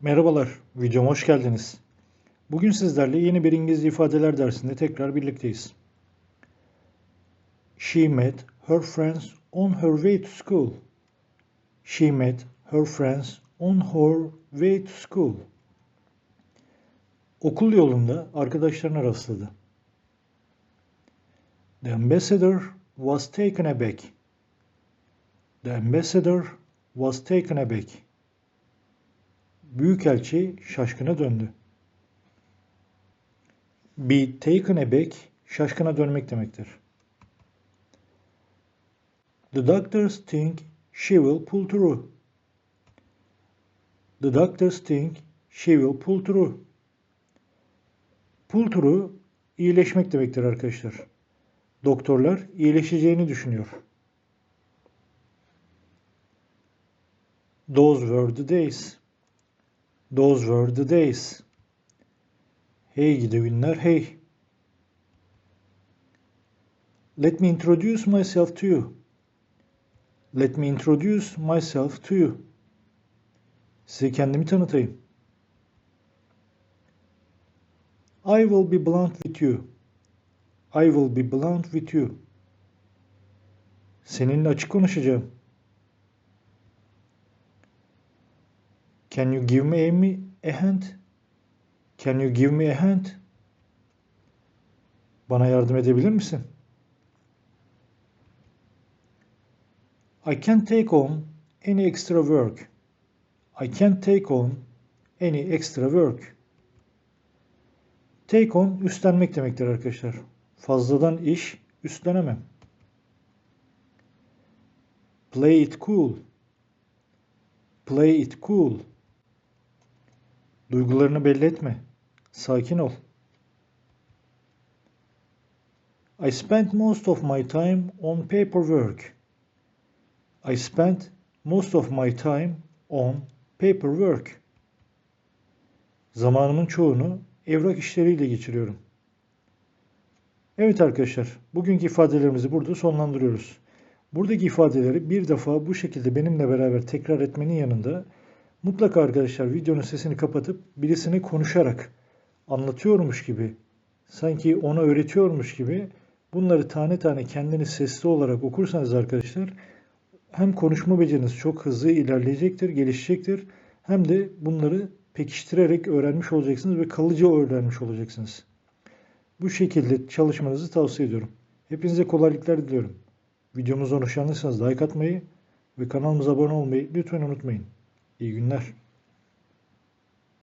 Merhabalar, videoma hoş geldiniz. Bugün sizlerle yeni bir İngilizce ifadeler dersinde tekrar birlikteyiz. She met her friends on her way to school. She met her friends on her way to school. Okul yolunda arkadaşlarına rastladı. The ambassador was taken aback. The ambassador was taken aback. Büyükelçi şaşkına döndü. Be taken aback, şaşkına dönmek demektir. The doctors think she will pull through. The doctors think she will pull through. Pull through, iyileşmek demektir arkadaşlar. Doktorlar iyileşeceğini düşünüyor. Those were the days. Those were the days. Hey gidi günler hey. Let me introduce myself to you. Let me introduce myself to you. Size kendimi tanıtayım. I will be blunt with you. I will be blunt with you. Seninle açık konuşacağım. Can you give me a, a hand? Can you give me a hand? Bana yardım edebilir misin? I can't take on any extra work. I can't take on any extra work. Take on üstlenmek demektir arkadaşlar. Fazladan iş üstlenemem. Play it cool. Play it cool. Duygularını belli etme. Sakin ol. I spent most of my time on paperwork. I spent most of my time on paperwork. Zamanımın çoğunu evrak işleriyle geçiriyorum. Evet arkadaşlar, bugünkü ifadelerimizi burada sonlandırıyoruz. Buradaki ifadeleri bir defa bu şekilde benimle beraber tekrar etmenin yanında mutlaka arkadaşlar videonun sesini kapatıp birisine konuşarak anlatıyormuş gibi, sanki ona öğretiyormuş gibi bunları tane tane kendiniz sesli olarak okursanız arkadaşlar hem konuşma beceriniz çok hızlı ilerleyecektir, gelişecektir hem de bunları pekiştirerek öğrenmiş olacaksınız ve kalıcı öğrenmiş olacaksınız. Bu şekilde çalışmanızı tavsiye ediyorum. Hepinize kolaylıklar diliyorum. Videomuzdan hoşlandıysanız like atmayı ve kanalımıza abone olmayı lütfen unutmayın. İyi günler.